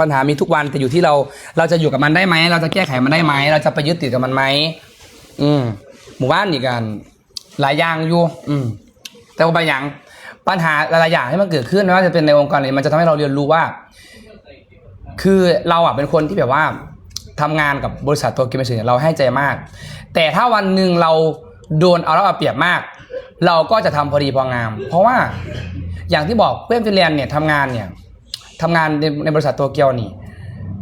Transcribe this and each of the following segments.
ปัญหามีทุกวันแต่อยู่ที่เราเราจะอยู่กับมันได้ไหมเราจะแก้ไขมันได้ไหมเราจะไปยึดติดกับมันไหมอืมหมู่บ้านนี่กันหลายอย่างอยู่ อืม แต่ว่าบางอย่างปัญหาหลายๆอย่างที่มันเกิดขึ้นไม่ว่าจะเป็นในองค์กรไหนมันจะทำให้เราเรียนรู้ว่า คือเราอะเป็นคนที่แบบว่าทำงานกับบริษัทตัวกิมเมชเนี่ยเราให้ใจมาก แต่ถ้าวันหนึ่งเราโดนเอาแล้วเอาเปรียบมาก เราก็จะทำพอดีพองาม เพราะว่าอย่างที่บอกเพื่อนฟินแลนด์เนี่ยทำงานเนี่ย ทำงานในในบริษัทตัวเกียวนี่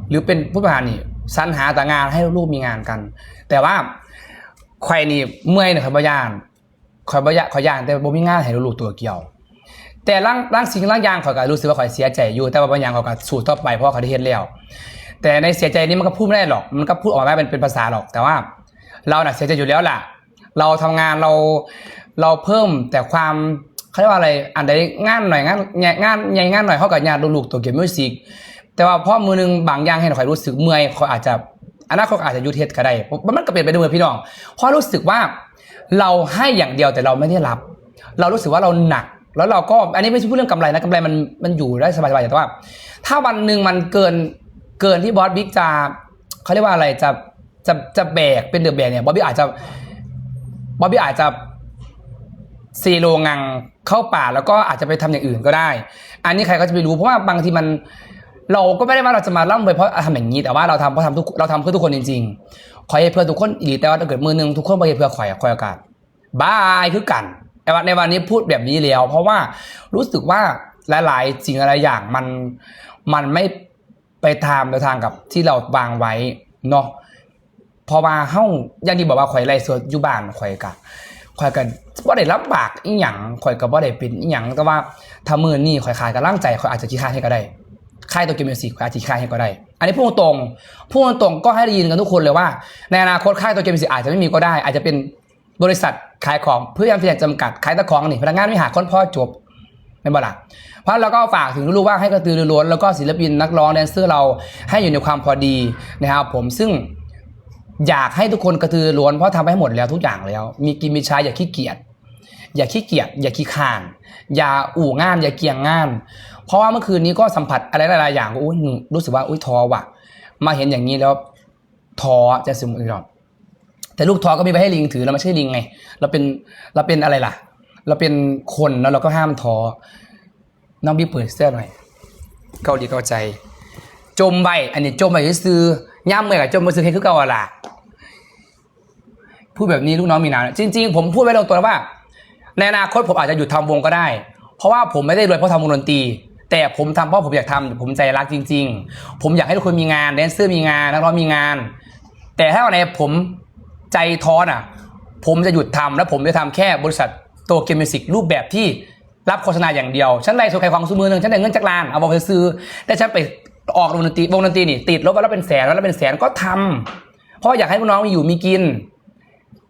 หรือเป็นผู้บริหารนี่สรรหาแต่งานให้ลูกมีงานกัน แต่ว่าใครนี่เมื่อยเนี่ยคอยบยานคอยบยานคอยยานแต่บ่มีงานให้ลูกตัวเกี่ยว แต่ร่างร่างสิ่งร่างยางขอยก็รู้สึกว่าขอยเสียใจอยู่ แต่ว่าบางอย่างขอยก็สู้ต่อไปเพราะเขาได้เฮ็ดแล้ว แต่ในเสียใจนี้มันก็พูดไม่ได้หรอก มันก็พูดออกมาเป็นเป็นภาษาหรอก แต่ว่า เราน่ะเสียใจอยู่แล้วล่ะ เราทำงานเราเราเพิ่มแต่ความ เขาเรียกว่าอะไรอันใดงานหน่อยงานงานงานใหญ่งานหน่อยเขากับญาติลูกๆตัวเก็บมิวสิกแต่ว่าพอมือหนึงบางอย่างให้ข่อยรู้สึกเมื่อยเขาอาจจะอนาคตอาจจะยุทธเทศก็ได้มันก็เปลี่ยนไปด้วยพี่น้องเพราะรู้สึกว่าเราให้อย่างเดียวแต่เราไม่ได้รับ เรารู้สึกว่าเราหนัก แล้วเราก็อันนี้ไม่ใช่พูดเรื่องกำไรนะกำไรมันมันอยู่ได้สบายๆแต่ว่า ถ้าวันหนึ่งมันเกินเกินที่บอสบิ๊กจะเขาเรียกว่าอะไรจะจะจะแบกเป็นเดือบแบกเนี่ยบอสบิ๊กอาจจะบอสบิ๊กอาจจะ ซีโรงังเข้าป่าแล้วก็อาจจะไปทำอย่างอื่นก็ได้ อันนี้ใครก็จะไปรู้เพราะว่าบางทีมันเราก็ไม่ได้ว่าเราจะมาล่ำไปเพราะทำอย่างนี้แต่ว่าเราทำเพราะทำทุกเราทำเพื่อทุกคนจริงๆขอให้เพื่อทุกคนอีกแต่ว่าถ้าเกิดมือหนึ่งทุกคนไปเพื่อข่อยข่อยโอกาสบายคือกันแต่ว่าในวันนี้พูดแบบนี้แล้ว เพราะว่ารู้สึกว่าหลายๆสิ่งอะไรอย่างมันมันไม่ไปตามแนวทางกับที่เราวางไว้เนาะพอมาเฮ้าอย่างที่บอกว่าข่อยไรสดอยู่บ้านข่อยกะ ข่อยกันบ่ได้รับากอีหยังข่อยก็บ่ได้เป็นอีหยังแต่ว่าถ้ามือนี่ข่อยขายกับร่างใจข่อยอาจจะขี้ขานให้ก็ได้ค่ายตัวเกมมิวสิกอาจจะค่ายให้ก็ได้ อันนี้พูดตรงพูดตรงก็ให้ได้ยินกันทุกคนเลยว่า ในอนาคตค่ายตัวเกมมิวสิกอาจจะไม่มีก็ได้ อาจจะเป็นบริษัทขายของเพื่อยังพยายามจำกัดขายตะของนี่พนักงานไม่หาคนพ่อจบไม่บ่ละเพราะเราก็ฝากถึงลูกว่าให้กระตือรือร้นแล้วก็ศิลปินนักร้องแดนเซอร์เราให้อยู่ในความพอดีนะครับผมซึ่ง อยากให้ทุกคนกระตือร้นเพราะทำให้หมดแล้วทุกอย่างแล้ว มีกินมีใช้อย่าขี้เกียจอย่าขี้เกียจอย่าขี้ข่านอย่าอู่งาน อย่าเกียงงาน เพราะว่าเมื่อคืนนี้ก็สัมผัสอะไรหลายๆอย่างอุ้ยรู้สึกว่าอุ้ยท้อว่ะ มาเห็นอย่างนี้แล้วท้อจะซึมอีกหรอกแต่ลูกท้อก็มีไปให้ลิงถือเราไม่ใช่ลิงไง เราเป็นเราเป็นอะไรล่ะ เราเป็นคนแล้วเราก็ห้ามท้อน้องบี้เปิดเสื้อหน่อยเกาดีเกาใจ จมไปอันนี้จมไปซื้อ ย่ำเมื่อยกับจมมาซื้อให้คือเก่าอะล่ะพูดแบบนี้ลูกน้องมีนาจริง ๆ ผมพูดไว้ตรงตัวว่า ในอนาคตผมอาจจะหยุดทำวงก็ได้ เพราะว่าผมไม่ได้รวยเพราะทำวงดนตรี แต่ผมทำเพราะผมอยากทำผมใจรักจริง ๆ ผมอยากให้ทุกคนมีงานแดนเซอร์มีงานนักร้องมีงาน แต่ถ้าวันไหนผมใจท้อน่ะ ผมจะหยุดทำแล้วผมจะทำแค่บริษัทโตเกียวมิวสิกรูปแบบที่รับโฆษณาอย่างเดียว ฉันได้โซใครของซูมือหนึ่งฉันได้เงินจากร้าน เอาบอกไปซื้อแต่ฉันไป ออกวงดนตรีวงดนตรีนี่ติดลบไปแล้วเป็นแสนแล้วเป็นแสนก็ทำเพราะอยากให้น้องมีอยู่มีกิน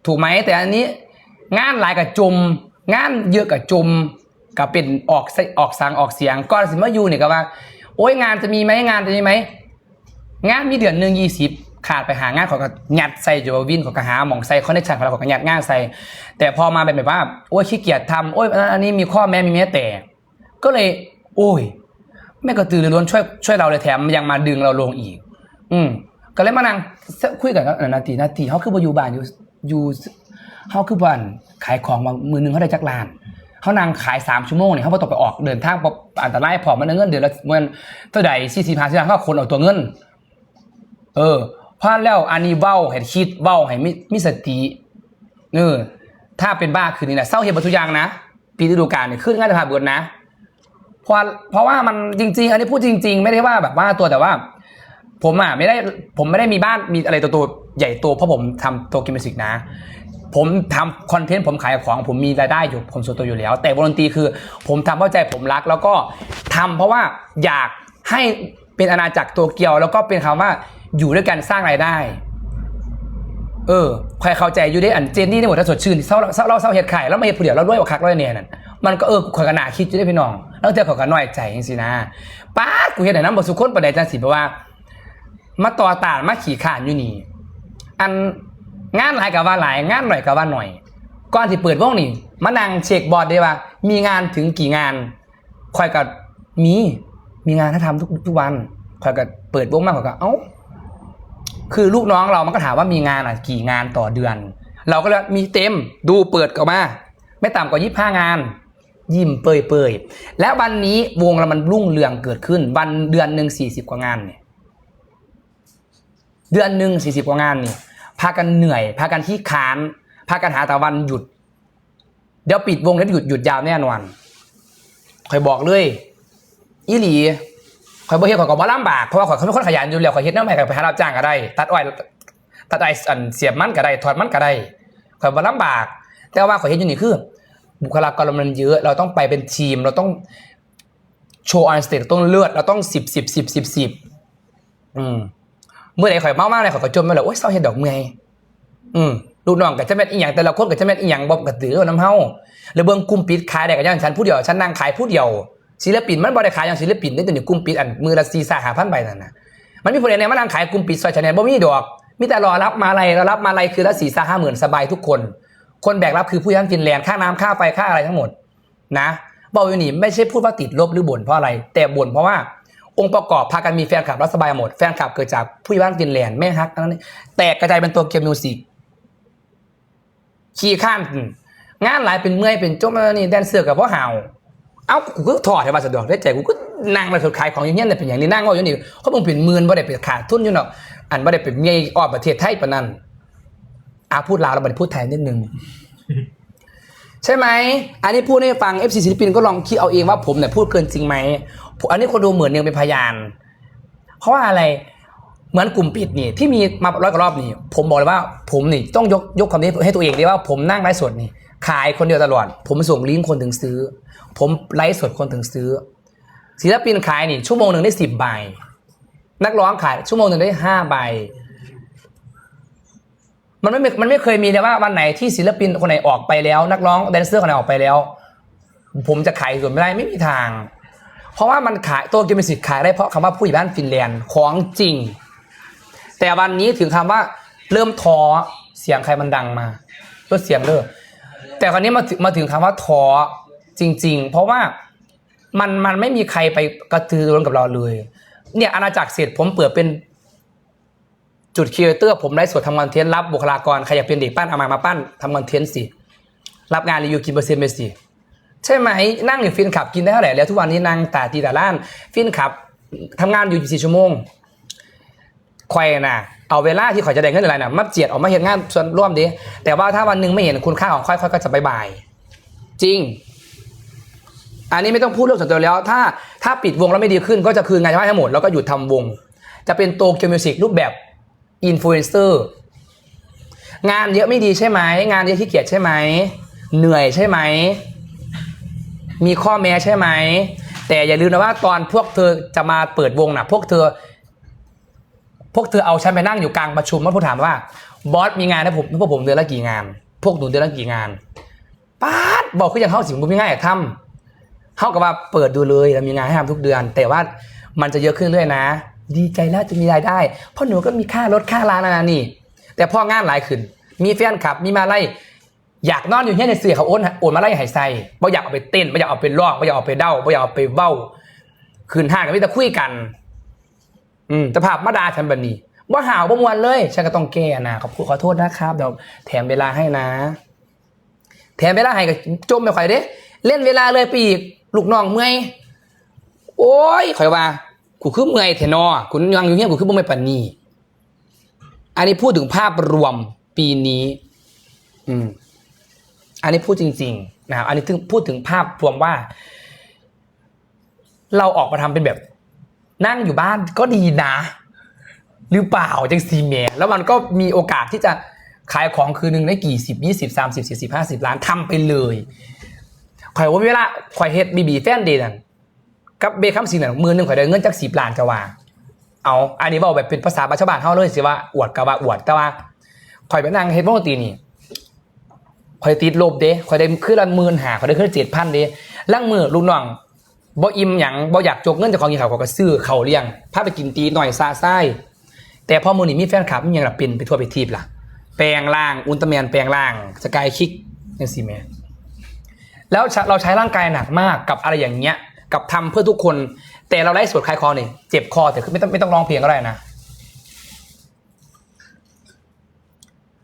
ถูกไหมแต่อันนี้ งานหลายกับจุม งานเยอะกับจุมกับเป็นออกไส้ออกสังออกเสียงก่อนสิมาอยู่เนี่ยก็ว่า โอ้ยงานจะมีไหมงานจะมีไหมงานมีเดือนหนึ่งยี่สิบขาดไปหางานของก็ยัดใส่อยู่ว่าวินของกหาหมองใส่คอนเนคชั่นของเราของก็ยัดงานใส่แต่พอมาเป็นแบบว่าโอ้ยขี้เกียจทำโอ้ยอันนี้มีข้อแม้มีแม้แต่ ก็เลย โอ้ย แม่กระตือรือร้นช่วยช่วยเราเลยแถมยังมาดึงเราลงอีก อืมก็เลยมานั่งคุยกันก็นาทีนาทีเขาคือบอยู่บ้านอยู่อยู่เขาคือบ้านขายของมามือหนึ่งเขาได้จักรานเขานั่งขายสามชั่วโมงเนี่ยเขาบ่ต้องไปออกเดินทางอันตรายพอมันเงินเดือนละเงินเท่าใดสี่สิบห้าสิบเขาคนเอาตัวเงิน เออพราะแล้วอันนี้เบ้าให้คิดเบ้าให้มีมีสติเออถ้าเป็นบ้าคืนนี้นะเศร้าเหตุบัตทุกอย่างนะปีฤดูกาลเนี่ยขึ้นง่ายจะผ่าเบิดนะ เพราะเพราะว่ามันจริง ๆ อันนี้พูดจริง ๆ ไม่ได้ว่าแบบว่าตัวแต่ว่า ผมอะไม่ได้ผมไม่ได้มีบ้านมีอะไรตัวๆใหญ่โตเพราะผมทำตัวกิมมิสิกนะ ผมทำคอนเทนต์ผมขายของ ผมมีรายได้อยู่ผมส่วนตัวอยู่แล้ว แต่วงดนตรีคือ ผมทำเพราะใจผมรัก แล้วก็ทำเพราะว่าอยากให้เป็นอาณาจักรตัวเกียว แล้วก็เป็นคำว่าอยู่ด้วยกันสร้างรายได้ เออใครเข้าใจอยู่ได้อันเจนนี่ในหมดถ้าสดชื่นเศร้าเศร้าเศร้าเห็ดไข่แล้วมาเห็ดผู้เดียวเราด้วยว่าคักด้วยเนี่ยนั่นมันก็เออขอยกระหนาคิดอยู่ได้พี่น้อง แล้วเจอขอยกระน้อยใจจริงๆนะป้ากูเห็นไหนน้ำบทสุขคนประเดี๋ยวจังสิเพราะว่า มาต่อตานมาขี่ขานอยู่นี่อันงานหลายกับว่าหลายงานหน่อยกับว่าหน่อย ก่อนที่เปิดวงนี่มานั่งเช็คบอร์ดได้ว่า มีงานถึงกี่งานคอยกับมีมีงานให้ทำทุกทุกวันข่อยก็เปิดวงมากข่อยก็เอ้าคือลูกน้องเรามันก็ถามว่ามีงานอะกี่งานต่อเดือน เราก็เลยมีเต็มดูเปิดก็มา ไม่ต่ำกว่ายี่ห้างาน ยิ้มเปยเปยๆและวันนี้วงเรามันรุ่งเรืองเกิดขึ้น วันเดือนหนึ่งสี่สิบกว่างานเนี่ยเดือนหนึ่งสี่สิบกว่างานนี่พากันเหนื่อย พากันที่ค้านพากันหาแต่วันหยุด เดี๋ยวปิดวงแล้วหยุดหยุดยาวแน่นอนคอยบอกเลยอีหลีคอยบอกเฮ็ดข่อยก็บ่ลำบากเพราะว่าข่อยเขาเป็นคนขยันอยู่แล้วข่อยเฮ็ดน้ำใหม่ก็ไปหารับจ้างก็ได้ ตัดอ้อยตัดไอ้อันเสียบมันก็ได้ถอดมันก็ได้ข่อยบ่ลำบาก แต่ว่าข่อยเฮ็ดอยู่นี่คือ บุคลากรมันเยอะ เราต้องไปเป็นทีม เราต้องโชว์ออนสเตจต้องเลือด เราต้องสิบสิบสิบสิบสิบอืมเมื่อไหร่ข่อยเมามากเลยข่อยก็จมไปเลยโอ๊ยเศร้าเห็ดดอกเมยอืมลูกน้องก็จะแม่นอีหยังแต่ละคนก็จะแม่นอีหยังบ่กระตือน้ำเฮาหรือเบิ่งกลุ่มปิดขายได้ก็อย่างฉันผู้เดียวฉันนั่งขายผู้เดียวศิลปินมันบ่ได้ขายอย่างศิลปินได้ตัวนี้กลุ่มปิดอันมือละ4 5 5 0 0ใบนั่นน่ะมันมีผู้ใดแน่มานั่งขายกลุ่มปิดซอยชาแนลบ่มีดอก มีแต่รอรับมาลัยรรอรับมาลัยคือละ4 5 5หมื่นสบายทุกคน คนแบกรับคือผู้ยันฟินแลนด์ค่าน้ำค่าไฟค่าอะไรทั้งหมดนะบอกอยู่นี่ไม่ใช่พูดว่าติดลบหรือบ่นเพราะอะไร แต่บ่นเพราะว่าองค์ประกอบพากันมีแฟนคลับรัสบายหมดแฟนคลับเกิดจากผู้บ้านฟินแลนด์แม่ฮักนั้นแตกกระจายเป็นตัวเกมมิวสิกขี่ข้านงานหลายเป็นเมื่อยเป็นจมแล้วนี่แดนเซอร์กับพ่อห่าวเอ้ากูก็ถอดให้มาสะดวกได้ใจกูก็นั่งมาสดขายของอย่างเงี้ยเนี่เป็นอย่างนี้นั่งว่าอยู่นี่เขาบอกเป็นหมื่นบ่ได้เป็นขาดทุนอยู่เนาะอันบ่ได้เป็นเมียออกประเทศไทยปะนั่น อาพูดลาวแล้วบ่ได้พูดไทยนิดนึงใช่ไหม อันนี้พูดให้ฟัง FC ศิลปินก็ลองคิดเอาเองว่าผมเนี่ยพูดเกินจริงไหม อันนี้คนดูเหมือนยังเป็นพยาน เพราะว่าอะไร เหมือนกลุ่มปิดนี่ที่มีมาร้อยกว่ารอบนี่ ผมบอกเลยว่าผมนี่ต้องยกยกคำนี้ให้ตัวเองดีว่าผมนั่งไลฟ์สดนี่ ขายคนเดียวตลอด ผมส่งลิงก์คนถึงซื้อ ผมไลฟ์สดคนถึงซื้อ ศิลปินขายนี่ชั่วโมงหนึ่งได้สิบใบ นักร้องขายชั่วโมงหนึ่งได้ห้าใบ มันไม่มันไม่เคยมีเลยว่าวันไหนที่ศิลปินคนไหนออกไปแล้ว นักร้องแดนเซอร์คนไหนออกไปแล้ว ผมจะขายส่วนไม่ได้ไม่มีทาง เพราะว่ามันขายตัวเกมมิสิกขายได้เพราะคำว่าผู้ใหญ่บ้านฟินแลนด์ของจริง แต่วันนี้ถึงคำว่าเริ่มท้อเสียงใครมันดังมาลดเสียงเด้อแต่คราวนี้มาถึงมาถึงคำว่าท้อจริง ๆ เพราะว่ามันมันไม่มีใครไปกระตือรือร้นกับเราเลย เนี่ยอาณาจักรเสร็จผมเปิดเป็น จุดครีเอเตอร์ผมได้สดทำคอนเทนต์รับบุคลากรใครอยากเป็นเด็กปั้นเอามามาปั้นทำคอนเทนต์สิ รับงานรีวิวกินเปอร์เซ็นต์ไปสิใช่ไหมนั่งอยู่ฟินขับกินได้เท่าไหร่แล้วทุกวันนี้นั่งแตาตีแตาล้านฟินขับทำงานอยู่24ชั่วโมงคอยน่ะเอาเวลาที่ข่อยจะได้เงินอะไรน่ะมาเจียดออกมาเห็นงานส่วนร่วมดิแต่ว่าถ้าวันหนึ่งไม่เห็นคุณค่าของค่อยค่อยก็จะบายบายจริง อันนี้ไม่ต้องพูดเรื่องส่วนตัวแล้ว ถ้าถ้าปิดวงแล้วไม่ดีขึ้นก็จะคืนงานให้งหมดแล้วก็หยุดทำวง จะเป็นโตเกียวมิวสิกรูปแบบ อินฟลูเอนเซอร์งานเยอะไม่ดีใช่ไหม งานเยอะขี้เกียจใช่ไหม เหนื่อยใช่ไหม มีข้อแม้ใช่ไหม แต่อย่าลืมนะว่าตอนพวกเธอจะมาเปิดวงนะพวกเธอ พวกเธอเอาฉันไปนั่งอยู่กลางประชุมแล้วพูดถามว่า บอสมีงานให้ผมพวกผมเดือนละกี่งาน พวกหนูเดือนละกี่งานป๊าดบอกคืออย่างเข้าสิงบุญง่ายๆทำเข้ากับว่าเปิดดูเลยแล้วมีงานให้ทำทุกเดือน แต่ว่ามันจะเยอะขึ้นเรื่อยนะ ดีใจแล้วจะมีรายได้ เพราะหนูก็มีค่ารถค่าร้านนานี่ แต่พองานหลายขึ้น มีแฟนคลับ มีมาไล่อยากนอนอยู่เนี่ยในเสือเขาโอนโอนมาไล่หายใจบ่อยากเอาไปเต้นบ่อยากเอาไปร้องบ่อยากเอาไปเด้าบ่อยากเอาไปเว้าคืนห้างกันไม่แต่คุยกัน อืมแต่ภาพมาดาฉันแบบนี้ว่าหาวประมวลเลยฉันก็ต้องแก้นะขอบคุณขอโทษนะครับเดี๋ยวแถมเวลาให้นะ แถมเวลาให้กับจมไปข่อยเด้เล่นเวลาเลยปีกลูกน้องเมื่อยโอ้ยข่อยว่า กูคือเมื่อยแทนอกูยังอยู่เงี้ยกูคือบ่ไม่ปันนี้อันนี้พูดถึงภาพรวมปีนี้ อืม อันนี้พูดจริง ๆ นะครับ อันนี้ถึงพูดถึงภาพรวมว่า เราออกมาทำเป็นแบบ นั่งอยู่บ้านก็ดีนะ หรือเปล่าจังซีเมแล้วมันก็มีโอกาสที่จะขายของคืนหนึ่งได้กี่สิบยี่สิบสามสิบสี่สิบห้าสิบล้านทำไปเลยข่อยว่าเวลาข่อยเฮ็ดบีบีแฟนเดย์นั่น กับเบคัมซีนั่นมือหนึ่งข่อยได้เงินจากสิบล้านจะว่า เอาอันนี้บอกแบบเป็นภาษาบ้านชาวบ้านเท่าเลยสิว่าอวดกับว่าอวดแต่ว่าข่อยไปนั่งเฮ็ดปกตินี่ข่อยติดลบเด้ข่อยได้ขึ้นละหมื่นหาข่อยได้ขึ้นเจ็ดพันเด้ล่างมือลูกน้องบ่อิ่มหยังบ่อยากจกเงินจากของกินข้าวข่อยก็ซื้อเขาเลี้ยงพาไปกินตีหน่อยซาไส้แต่พอมือนี่มีแฟนคลับมีหยังละป็นไปทั่วไปทีบล่ะ แปลงร่างอุลตร้าแมนแปลงร่างสกายคิกยังสิแม่แล้วเราใช้ร่างกายหนักมากกับอะไรอย่างเงี้ย กับทำเพื่อทุกคน แต่เราไล่สวดคลายคอเนี่ยเจ็บคอแต่คือไม่ต้องไม่ต้องร้องเพลงก็ได้นะ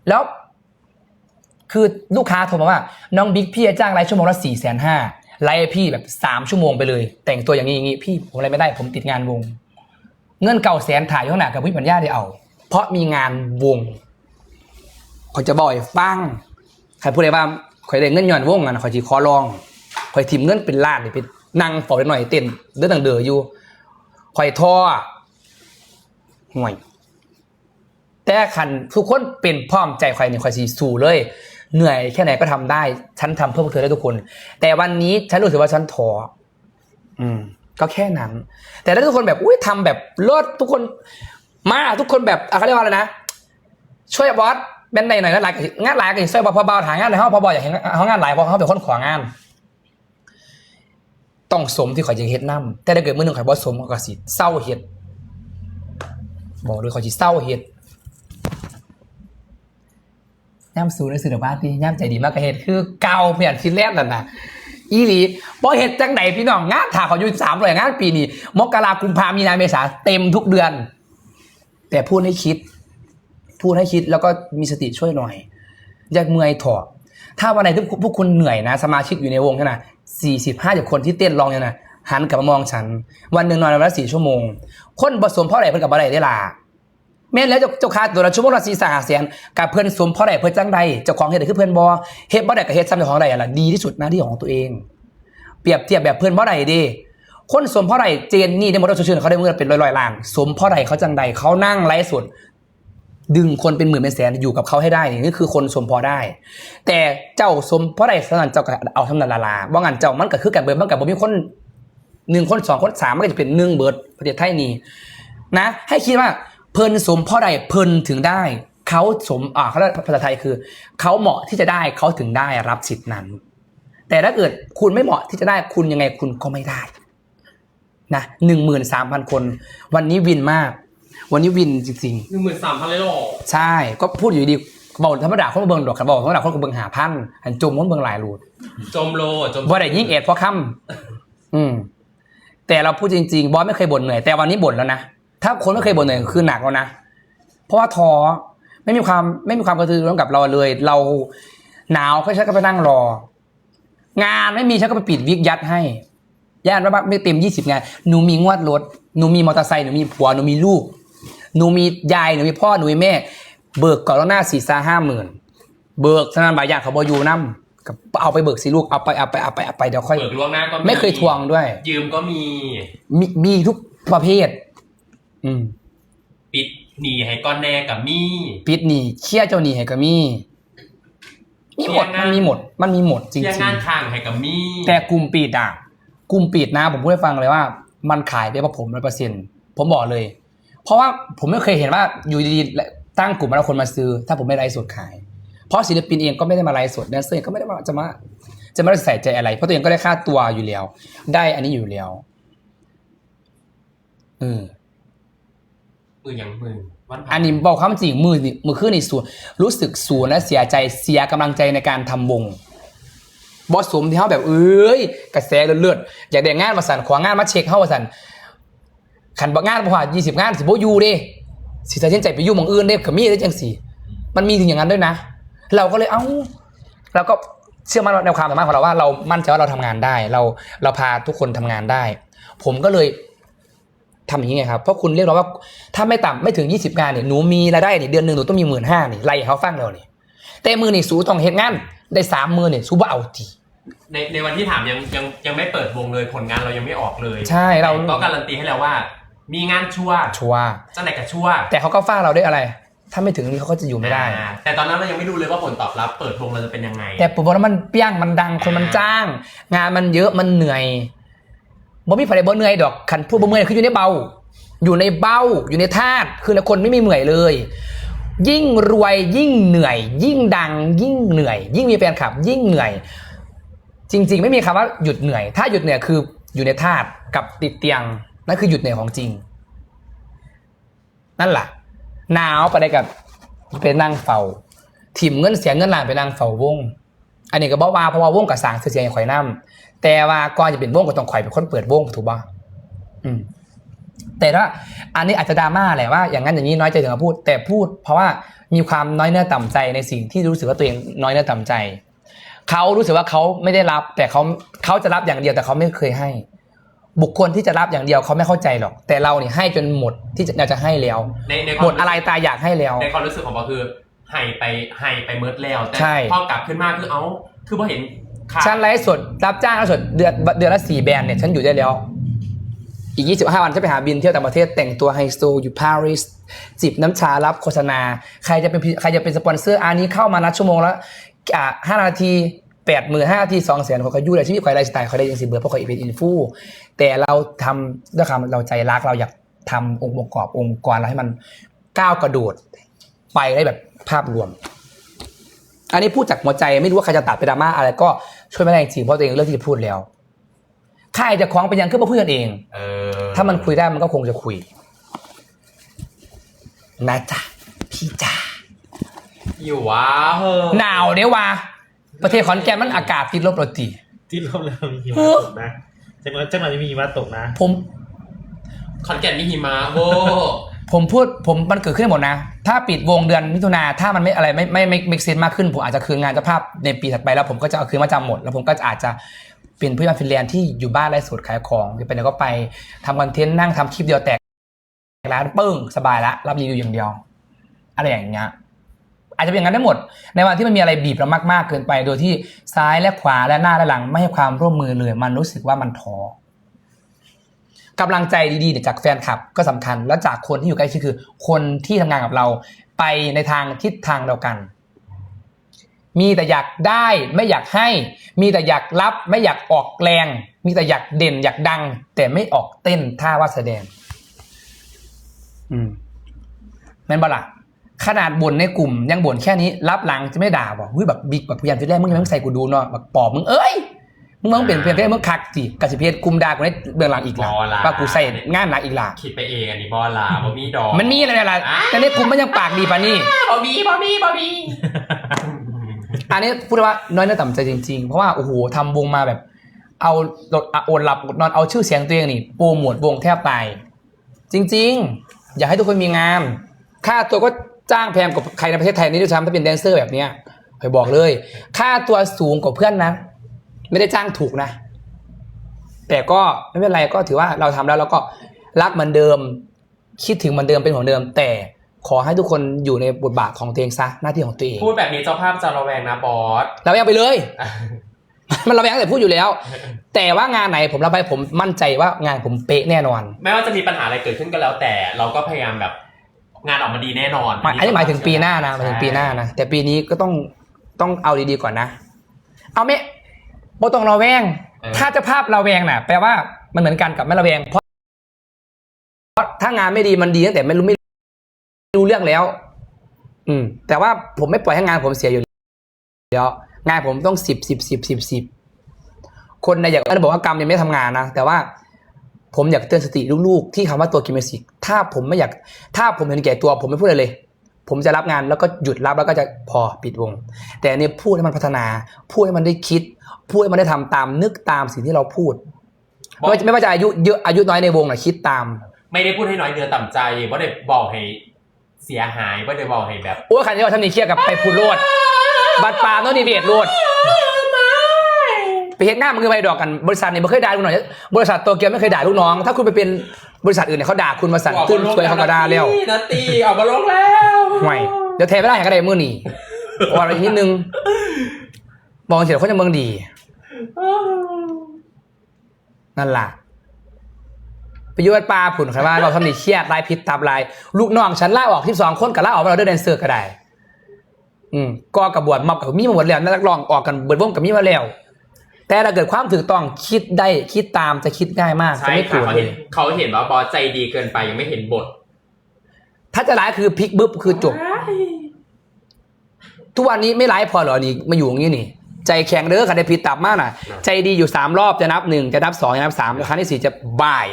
แล้ว คือลูกค้าโทรมาว่า น้องบิ๊กพี่จะจ้างไลฟ์ชั่วโมงละสี่แสนห้าไลฟ์พี่แบบสามชั่วโมงไปเลย แต่งตัวอย่างนี้อย่างนี้พี่ผมอะไรไม่ได้ผมติดงานวง เงินเก่าแสนถ่ายข้างหน้ากับวิปัญญาได้เอา เพราะมีงานวงเขาจะบ่อยฟังใครพูดอะไรบ้างคอยได้เงินย้อนวงกันคอยจีขอลองคอยทิมเงินเป็นล้านนี่เป็น นั่งเฝ้าได้หน่อยเต้นเดินต่างเดืออยู่คอยท่อห่วย แต่คันทุกคนเป็นพร้อมใจคอยนี่คอยสีสู่เลย เหนื่อยแค่ไหนก็ทำได้ ฉันทำเพื่อพวกเธอได้ทุกคน แต่วันนี้ฉันรู้สึกว่าฉันท้ออืม ก็แค่นั้น แต่ถ้าทุกคนแบบอุ้ยทำแบบเลิศทุกคนมาทุกคนแบบอะเขาเรียกว่าอะไรนะช่วยบอสแบนใดหน่อยนะหลายก็สิงานหลายก็สิช่วยบอสพอเบาถางานในห้องพอบออยากเห็นเขางานหลายเพราะเขาเป็นคนขวางงาน ต้องสมที่ข่อยจะเฮ็ดนํแต่ถ้าเกิดมื้อหนึงข่อยบ่สมข่อยก็สิเศร้าเฮ็ดบอกเลยข่อยสิเศร้าเฮ็ดย่ำสูในสื่อบ้านที่ย่ำใจดีมากก็เฮ็ดคือเก่าเปลี่ยนฟินแลนด์นั่นนะอีหลีบ่เฮ็ดจังไดพี่น้องงานถ่าเขาอยู่3ร้อยงานปีนี้มกรากุมภามีนาเมษาเต็มทุกเดือน แต่พูดให้คิด พูดให้คิดแล้วก็มีสติช่วยหน่อย อย่าเมื่อยถอดถ้าวันไหนที่พวกคุณเหนื่อยนะ สมาชิกอยู่ในวงแค่นะ สี่สิบห้าสิบคนที่เต้นร้องเนี่ยนะหันกลับมามองฉัน วันหนึ่งนอนวันละสี่ชั่วโมง คนผสมเพราะอะไรเพิ่นกับอะไรได้ล่ะแม่นแล้วเจ้าเจ้าค่าตัวละชั่วโมงละสี่สามแสนกับเพื่อนสมเพราะอะไรเพื่อนจังใดเจ้าของเฮ็ดคือเพื่อนบอเฮ็ดบ่ได้กับเฮ็ดซ้ำเจ้าของใดอะล่ะดีที่สุดหน้าที่ของตัวเอง เปรียบเทียบแบบเพื่อนเพราะใดเดีคนสมเพราะใดเจนนี่ได้หมดแล้วชื่อเขาได้เงินเป็นร้อยๆล้านสมเพราะใดเขาจังใดเขานั่งไลฟ์สด ดึงคนเป็นหมื่นเป็นแสนอยู่กับเขาให้ได้นี่นี่คือคนสมพอได้ แต่เจ้าสมเพราะใดสนั่นเจ้าก็เอาทำนันลาลาว่างันเจ้ามันก็คือกันเบิร์มันกับบ่มีคนหนึ่งคนสองคนสามมันก็จะเป็นหนึ่งเบิร์ดประเทศไทยนี่นะ ให้คิดว่าเพลินสมเพราะใดเพลินถึงได้เขาสมอ่าเขาภาษาไทยคือเขาเหมาะที่จะได้เขาถึงได้รับสิทธินั้น แต่ถ้าเกิดคุณไม่เหมาะที่จะได้คุณยังไงคุณก็ไม่ได้นะหนึ่งหมื่นสามพันคน วันนี้วินมาก วันนี้วินจริงๆหนึ่งหมื่นสามพันเลยเหรอใช่ ก็พูดอยู่ดีบอกธรรมดาคนมาเบิ่งดอกครับบอกธรรมดาคนก็เบิ่งหาพันหันจมคนเบิ่งหลายรูดจมโลจมว่าได้ยิ่งเอ็ดเพราะค่ำอืม แต่เราพูดจริง ๆ บอสไม่เคยบ่นเหนื่อย แต่วันนี้บ่นแล้วนะ ถ้าคนไม่เคยบ่นเหนื่อยคือหนักแล้วนะ เพราะว่าท้อไม่มีความไม่มีความกระตือรือร้นกับเราเลย เราหนาวก็ฉันก็ไปนั่งรอ งานไม่มีฉันก็ไปปิดวิกยัดให้ย่านว่าไม่เต็มยี่สิบงานหนูมีงวดรถหนูมีมอเตอร์ไซค์หนูมีผัวหนูมีลูก หนูมียายหนูมีพ่อหนูมีแม่ เบิกก่อนแล้วหน้าสี่ซาห้าหมื่นเบิกสนานบายอย่างเขาบอยูน้ำกับเอาไปเบิกสิลูกเอาไปเอาไปเอาไปเอาไปเดี๋ยวค่อยเบิกล่วงหน้าก็ไม่เคยทวงด้วย ยืมก็มีมีมีทุกประเภท อืม ปิดหนีให้ก้อนแน่กับมีปิดหนีเครียดเจ้าหนีให้ก็มีมีหมดเครียดนะมันมีหมด มันมีหมดจริงเที่ยงๆงานทางให้กับมีแต่กลุ่มปิดอะกลุ่มปิดนะ ผมพูดให้ฟังเลยว่า มันขายได้เพราะผมร้อยเปอร์เซ็นต์ผมบอกเลย เพราะว่าผมไม่เคยเห็นว่าอยู่ดีๆตั้งกลุ่มมาแล้วคนมาซื้อ ถ้าผมไม่ไลฟ์สดขาย เพราะศิลปินเองก็ไม่ได้มาไลฟ์สดแดนเซอร์เองก็ไม่ได้มาจะมาจะไม่ได้ใส่ใจอะไร เพราะตัวเองก็ได้ค่าตัวอยู่แล้ว ได้อันนี้อยู่แล้วเออมืออย่างมือวันอันนี้บอกความจริงมือนี่มือขึ้นในส่วนรู้สึกสูญและเสียใจเสียกำลังใจในการทำวงบอสสมที่เขาแบบเอ้ยกระแสเลือดๆอยากได้งานมาสั่นขวางงานมาเช็คเข้ามาสั่น ขันบอกงานพอยี่สิบงานสิบโอยู่เด้สิตัดสินใจไปอยู่หมองอื่นเด้ขมีได้จังสี่ มันมีถึงอย่างนั้นด้วยนะ เราก็เลยเอ้าเราก็เชื่อมั่นในความสามารถของเราว่าเรามั่นใจว่าเราทำงานได้ เราเราพาทุกคนทำงานได้ ผมก็เลยทำอย่างนี้ไงครับ เพราะคุณเรียกร้องว่า ถ้าไม่ต่ำไม่ถึง 20 งานเนี่ยหนูมีรายได้เนี่ยเดือนหนึ่งหนูต้องมีหมื่นห้านี่ไล่ให้เขาฟังเราเนี่ยแต่มือนี่สูต้องเฮ็ดงานได้สามมือเนี่ยสูบ่เอาทีในในวันที่ถามยังยังยังไม่เปิดวงเลยผลงานเรายังไม่ออกเลย ใช่เราก็การันตีให้แล้วว่า มีงานชั่วชัวร์เจ้าไหนกับชั่วแต่เขาก็ฟ้าเราได้วยอะไร ถ้าไม่ถึงนี้เขาก็จะอยู่ไม่ได้ อ่าแต่ตอนนั้นเรายังไม่รู้เลยว่าผลตอบรับเปิดวงเราจะเป็นยังไง แต่ผมบอกว่ามันเปี้ยงมันดังคนมันจ้าง งานมันเยอะมันเหนื่อยบ่มีใครบ่เหนื่อยดอกขันพูดบ่เมื่อยคืออยู่ในเบา อยู่ในเบ้าอยู่ในธาตุคือคนไม่มีเหนื่อยเลย ยิ่งรวยยิ่งเหนื่อย ยิ่งดัง ยิ่งเหนื่อย ยิ่งมีแฟนคลับ ยิ่งเหนื่อย จริง ๆ ไม่มีคำว่าหยุดเหนื่อย ถ้าหยุดเหนื่อยคืออยู่ในธาตุกับติดเตียง นั่นคือหยุดเหนื่อยของจริง นั่นแหละหนาวไปได้กับไปนั่งเฝ้าถิ่มเงินเสียเงินหลานไปนั่งเฝ้าวง อันนี้ก็บอกว่าเพราะว่าวงกับสางเสียงข่อยน้ำแต่ว่าก่อนจะเป็นวงก็ต้องข่อยเป็นคนเปิดวงถูกป่ะอืมแต่ถ้าอันนี้อาจจะดราม่าแหละว่าอย่างนั้นอย่างนี้น้อยใจถึงมาพูด แต่พูดเพราะว่ามีความน้อยเนื้อต่ำใจในสิ่งที่รู้สึกว่าตัวเองน้อยเนื้อต่ำใจเขารู้สึกว่าเขาไม่ได้รับ แต่เขาเขาจะรับอย่างเดียวแต่เขาไม่เคยให้ บุคคลที่จะรับอย่างเดียวเขาไม่เข้าใจหรอก แต่เราเนี่ยให้จนหมดที่จะอยากจะให้แล้ว ในในคหมวามดอะไรตายอยากให้แล้ว ในความรู้สึกของบอคือให้ไปให้ไปเมิดแล้วแต่ใช่ พอกลับขึ้นมาคือเอ้าคือพอเห็นข่าวฉันไลฟ์สดรับจ้างไลฟ์สดเดือนเดือนละสี่แบรนด์เนี่ยฉันอยู่ได้แล้ว อีก 25 วันจะไปหาบินเที่ยวต่างประเทศแต่งตัวไฮโซอยู่ปารีสจิบน้ำชารับโฆษณา ใครจะเป็นใครจะเป็นสปอนเซอร์อันนี้เข้ามานัดชั่วโมงละอ่าห้านาที แปดหมื่นห้านาทีสองแสนของเขาอยู่เลยชีวิตคอยไลฟ์สไตล์คอยได้ยังสิเบื่อเพราะคอยเป็นอินฟูแต่เราทำด้วยคำเราใจรักเราอยากทำองค์ประกอบองค์กรเราให้มันก้าวกระโดดไปได้แบบภาพรวม อันนี้พูดจากหัวใจไม่รู้ว่าใครจะตัดไปดราม่าอะไรก็ช่วยไม่ได้จริงๆเพราะตัวเองเลือกที่จะพูดแล้วใครจะคล้องไปยังขึ้นมาพูดกันเองเออถ้ามันคุยได้มันก็คงจะคุยนะจ๊ะพี่จ๋าอยู่วะเฮ้อหนาวเด้วะ ประเทศขอนแก่นมันอากาศติดลบโรตี ที่รอบแล้วมีหิเฮ้มะอตกนะจังหวะจังหวะจะมีหิมะตกนะ ผมขอนแก่นมีหิมะโว้ผมพูดผมมันเกิดขึ้นได้หมดนะ ถ้าปิดวงเดือนมิถุนาถ้ามันไม่อะไรไม่ไม่ไม่ไม่เซนมากขึ้น ผมอาจจะคืนงานเจ้าภาพในปีถัดไปแล้วผมก็จะเอาคืนมาจำหมด แล้วผมก็อาจจะเป็นผู้ยามฟินแลนด์ที่อยู่บ้านไร้สดขายของจะไปไหนก็ไปทำคอนเทนต์นั่งทำคลิปเดียวแตกร้านปึ้งสบายละรับรีวิวอย่างเดียว อะไรอย่างเงี้ย อาจจะเป็นอย่างนั้นได้หมด ในวันที่มันมีอะไรบีบเรามากๆเกินไป โดยที่ซ้ายและขวาและหน้าและหลังไม่ให้ความร่วมมือเลย มันรู้สึกว่ามันท้อกำลังใจดีๆจากแฟนคลับก็สำคัญ แล้วจากคนที่อยู่ใกล้ชิดคือ คนที่ทำงานกับเรา ไปในทางทิศทางเดียวกัน มีแต่อยากได้ไม่อยากให้ มีแต่อยากรับไม่อยากออกแรง มีแต่อยากเด่นอยากดัง แต่ไม่ออกเต้นท่าว่าแสดง อืมแม่นบละ ขนาดบ่นในกลุ่มยังบ่นแค่นี้รับหลังจะไม่ด่าบอกเฮ้ยแบบบิ๊กแบบพยายามจะแรกมึงยังไม่ใส่กูดูเนาะแบบปอบมึงเอ้ยมึงมึงเปลี่ยนเปลี่ยนเพศมึงคักสิกสิเพศกลุ่มด่ากูในเบื้องหลังอีกละว่ากูใส่งานหนักอีกละคิดไปเองอันนี้บอลลาบอมีดอกมันมีอะไรอะไรแต่ในกลุ่มมันยังปากดีปะนี่บอมีบอมีบอมีอันนี้พูดว่าน้อยเนื้อต่ำใจจริง ๆ เพราะว่าโอ้โหทำวงมาแบบ เอาลดอะอดหลับอดนอนเอาชื่อเสียงตัวเองนี่โปรโมทวงแทบตายจริง ๆ อยากให้ทุกคนมีงานค่าตัวก็ จ้างแพงกว่าใครในประเทศไทยนี่ด้วยซ้ำถ้าเป็นแดนเซอร์แบบเนี้ยเคยบอกเลย ค่าตัวสูงกว่าเพื่อนนะ ไม่ได้จ้างถูกนะ แต่ก็ไม่เป็นไรก็ถือว่าเราทำแล้วเราก็รักเหมือนเดิม คิดถึงเหมือนเดิมเป็นของเดิม แต่ขอให้ทุกคนอยู่ในบทบาทของตัวเองซะหน้าที่ของตัวเองพูดแบบนี้เจ้าภาพจะระแวงนะบอสเราแวงไปเลย มันเราแวงแต่พูดอยู่แล้ว แต่ว่างานไหนผมรับไปผมมั่นใจว่างานผมเป๊ะแน่นอน ไม่ว่าจะมีปัญหาอะไรเกิดขึ้นก็แล้วแต่เราก็พยายามแบบ งานออกมาดีแน่นอนหมายอันนี้หมายถึงปีหน้านะหมายถึงปีหน้านะแต่ปีนี้ก็ต้องต้องเอาดีๆก่อนนะ เอาไม่โบต้องเราแวง ถ้าเจะภาพเราแวงน่ะ แปลว่ามันเหมือนกันกับไม่ระแวงเพราะเพราะถ้างานไม่ดีมันดีตั้งแต่ไม่รู้ไม่รู้เรื่องแล้ว อืม แต่ว่าผมไม่ปล่อยให้งานผมเสียอยู่แล้วงานผมต้องสิบสิบสิบสิบสิบคนในะอยากจะบอกว่ากรรมยังไม่ทำงานนะแต่ว่า ผมอยากเตือนสติลูกๆ ที่คำว่าตัวกิมเมสิกถ้าผมไม่อยาก ถ้าผมเห็นแก่ตัว ผมไม่พูดอะไรเลย ผมจะรับงานแล้วก็หยุดรับแล้วก็จะพอปิดวง แต่อันเนี่ยพูดให้มันพัฒนา พูดให้มันได้คิด พูดให้มันได้ทำตามนึกตามสิ่งที่เราพูดไม่ว่าไม่ว่าจะอายุเยอะอายุน้อยในวงนะคิดตาม ไม่ได้พูดให้น้อยเนื้อต่ำใจว่าได้บอกให้เสียหายว่าได้บอกให้แบบโอ้ยคันที่ว่าทำนี่เครียดกับไปพูดโลดบัตรปาล์มโนดีเบตโลด ไปเห็นหน้ามันคือไปดอกกันบริษัทนี่ไม่เคยด่าลูกน้องบริษัทโตเกียวไม่เคยด่าลูกน้อง ถ้าคุณไปเป็นบริษัทอื่นเนี่ยเขาด่าคุณมาสั่นขึ้นช่วยเขาก็ด่าแล้วนาตีออกมาลงแล้วห่วยเดี๋ยวเทไม่ได้ก็ได้มือหนีว่าอะไรนิดนึงมองเฉยเขาจะเมืองดีนั่นล่ะไปยุบปลาผุนครับว่าเราทำนี่เครียดลายพิษตับลาย ลูกน้องฉันล่าออกที่สองคนกับล่าออกมาเราด้วยแดนเซอร์ก็ได้ อืมก็กับบวชมอบกับมีมาหมดแล้วนักร้องออกกันเบิดวงกับมีมาแล้ว แต่ถ้าเกิดความถูกต้องคิดได้คิดตามจะคิดง่ายมากจะใช่ไม่ปค่ะวดเขาเลเห็นยเขาเห็นว่าบอสใจดีเกินไปยังไม่เห็นบท ถ้าจะร้ายคือพลิกบึ๊บคือจบ ทุกวันนี้ไม่ร้ายพอเหรอนี่มาอยู่อย่างนี้นี่ ใจแข็งเด้อค่ะได้ผิดตับมากน่ะ ใจดีอยู่สามรอบจะนับหนึ่งจะนับสองจะนับสามครั้งที่สี่จะบ่าย